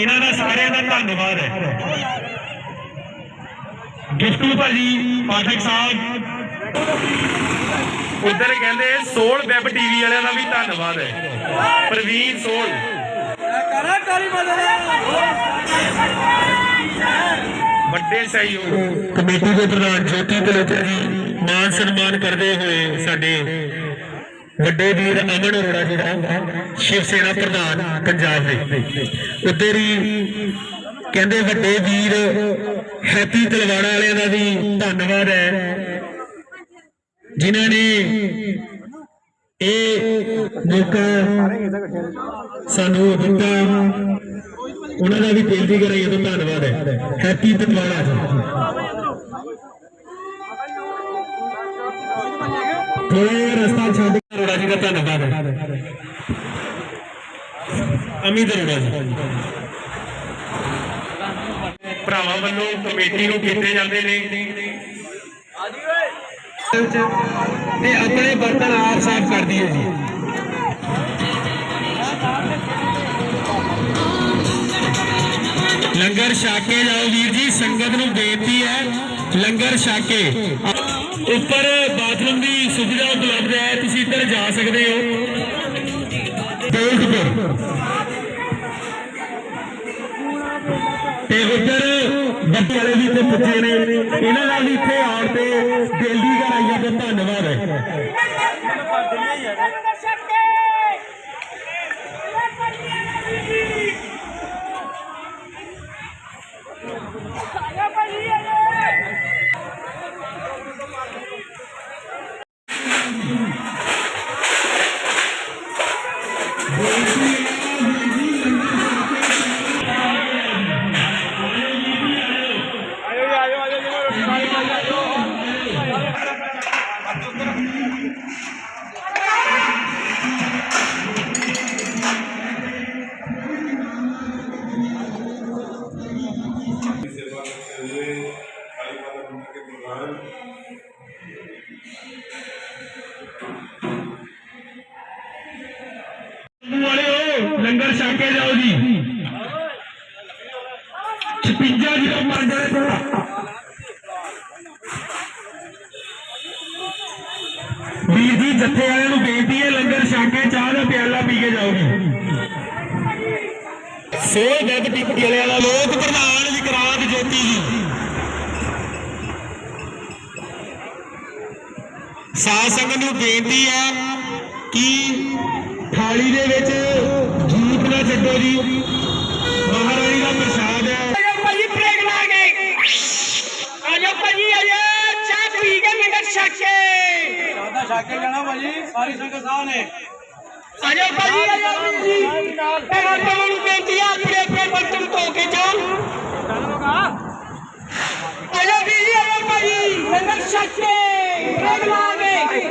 ਇਹਨਾਂ ਦਾ ਸਾਰਿਆਂ ਦਾ ਧੰਨਵਾਦ ਹੈ। ਗਿਫਟੂ ਭਾਜੀ, ਪਾਠਕ ਸਾਹਿਬ। ਉਧਰ ਕਹਿੰਦੇ ਸੋਲ ਵੈਬ ਟੀਵੀ ਵਾਲਿਆਂ ਦਾ ਵੀ ਧੰਨਵਾਦ ਹੈ। ਪ੍ਰਵੀਨ ਸੋਲ ਕਰਾ ਕਾਲੀ ਵੱਡੇ ਸਹਿਯੋਗ। ਕਮੇਟੀ ਦੇ ਪ੍ਰਧਾਨ ਜੋਤੀ ਤਲੋਚਾ ਜੀ ਮਾਨ ਸਨਮਾਨ ਕਰਦੇ ਹੋਏ ਸਾਡੇ ਵੱਡੇ ਵੀਰ ਅਮਨ ਅਰੋੜਾ ਜਿਹੜਾ ਸ਼ਿਵ ਸੈਨਾ ਪ੍ਰਧਾਨ ਪੰਜਾਬ ਦੇ। ਉੱਧਰ ਹੀ ਕਹਿੰਦੇ ਵੱਡੇ ਵੀਰ ਹੈਪੀ ਤਲਵਾੜਾ ਵਾਲਿਆਂ ਦਾ ਵੀ ਧੰਨਵਾਦ ਹੈ, ਜਿਨ੍ਹਾਂ ਨੇ ਇਹ ਮੌਕਾ ਸਾਨੂੰ ਦਿੱਤਾ। ਉਹਨਾਂ ਦਾ ਵੀ ਦਿਲ ਦੀ ਗਹਿਰਾਈ ਤੋਂ ਧੰਨਵਾਦ ਹੈ। ਹੈਪੀ ਤਲਵਾੜਾ ਜੀ। ਥੋੜਾ ਜਿਹਾ ਰਸਤਾ ਛੱਡ ਦਾ ਧੰਨਵਾਦ ਹੈ ਅਮਿਤ ਅਰੋੜਾ ਜੀ ਭਰਾਵਾਂ ਵੱਲੋਂ ਕਮੇਟੀ ਨੂੰ ਕੀਤੇ ਜਾਂਦੇ ਨੇ। ਤੇ ਆਪਣੇ ਬਰਤਨ ਆਪ ਸਾਫ਼ ਕਰਦੀ ਹੈ ਜੀ। ਲੰਗਰ ਛਾਕੇ ਜਾਓ ਵੀਰ ਜੀ, ਸੰਗਤ ਨੂੰ ਬੇਨਤੀ ਹੈ, ਲੰਗਰ ਛਾਕੇ। ਉੱਪਰ ਬਾਥਰੂਮ ਦੀ ਸੁਵਿਧਾ ਉਪਲਬਧ ਹੈ ਤੁਸੀਂ ਇੱਧਰ ਜਾ ਸਕਦੇ ਹੋ। ਬੇਲਟਪੁਰ ਤੇ ਉੱਧਰ ਬੱਤੀ ਵਾਲੇ ਵੀ ਇੱਥੇ ਪੁੱਜੇ ਨੇ। ਇਹਨਾਂ ਦਾ ਵੀ ਇੱਥੇ ਆਉਣ ਤੇ ਦਿਲ ਦੀ ਗਹਿਰਾਈਆਂ ਤੋਂ ਧੰਨਵਾਦ ਹੈ। Hoje ਲੰਗਰ ਛਕ ਕੇ ਜਾਓ ਜੀ। 56 ਜਿਹੜਾ ਪੰਜ ਵਾਲੇ ਤੋਂ। ਵੀਰ ਜੀ, ਜੱਥੇ ਵਾਲਿਆਂ ਨੂੰ ਬੇਨਤੀ ਹੈ, ਲੰਗਰ ਛਕ ਕੇ ਚਾਹ ਦਾ ਪਿਆਲਾ ਪੀ ਕੇ ਜਾਓ ਜੀ। ਸੋਹ ਜੱਗ ਟਿੱਕੀ ਵਾਲਿਆਂ ਦਾ ਲੋਕ ਪ੍ਰਧਾਨ ਵਿਕਰਾਂਤ ਜੋਤੀ ਜੀ। ਸਾਧ ਸੰਗਤ ਨੂੰ ਬੇਨਤੀ ਹੈ ਕਿ ਥਾਲੀ ਦੇ ਵਿੱਚ ਨਾ ਛੱਡੋ ਜੀ। ਮਹਾਰਾਣੀ ਦਾ ਪ੍ਰਸ਼ਾਦ ਹੈ। ਆਜੋ ਭਾਜੀ ਪ੍ਰੇਗ ਲਾ ਗਏ ਆਜੋ ਭਾਜੀ ਆਜੋ ਚਾਹ ਪੀ ਕੇ ਲੰਗਰ ਛਕ। ਕੇ ਸਾਦਾ ਛਕ ਕੇ ਜਾਣਾ ਭਾਜੀ ਸਾਰੀ ਸੰਗਤ ਸਾਹ ਨੇ ਆਜੋ ਭਾਜੀ ਆਜੋ ਜੀ ਮੈਂ ਤੁਹਾਨੂੰ ਨੂੰ ਬੇਨਤੀ ਆ ਆਪਣੇ ਆਪਣੇ ਬਰਤਨ ਧੋ ਕੇ ਜਾਓ। ਆਜੋ ਵੀ ਜੀ ਆਜੋ ਭਾਜੀ ਲੰਗਰ ਛਕ। ਕੇ ਪ੍ਰੇਗ ਲਾ ਗਏ